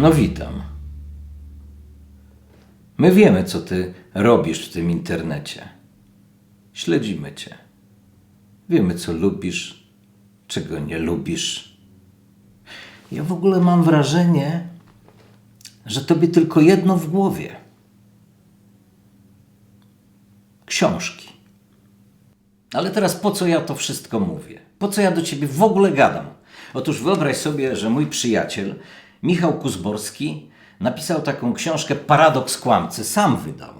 No witam. My wiemy, co ty robisz w tym internecie. Śledzimy cię. Wiemy, co lubisz, czego nie lubisz. Ja w ogóle mam wrażenie, że tobie tylko jedno w głowie. Książki. Ale teraz po co ja to wszystko mówię? Po co ja do ciebie w ogóle gadam? Otóż wyobraź sobie, że mój przyjaciel Michał Kuzborski napisał taką książkę Paradoks Kłamcy. Sam wydał.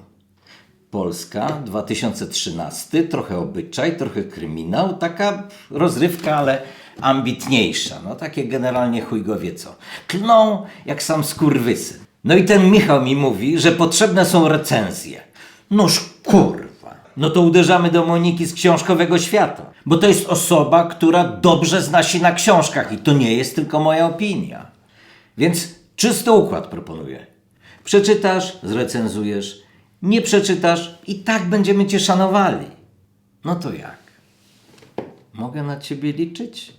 Polska 2013, trochę obyczaj, trochę kryminał, taka rozrywka, ale ambitniejsza. No takie generalnie chuj go wie co. Klną jak sam skurwysyn. No i ten Michał mi mówi, że potrzebne są recenzje. Noż kurwa. No to uderzamy do Moniki z książkowego świata. Bo to jest osoba, która dobrze zna się na książkach i to nie jest tylko moja opinia. Więc czysty układ proponuję. Przeczytasz, zrecenzujesz. Nie przeczytasz i tak będziemy cię szanowali. No to jak? Mogę na ciebie liczyć?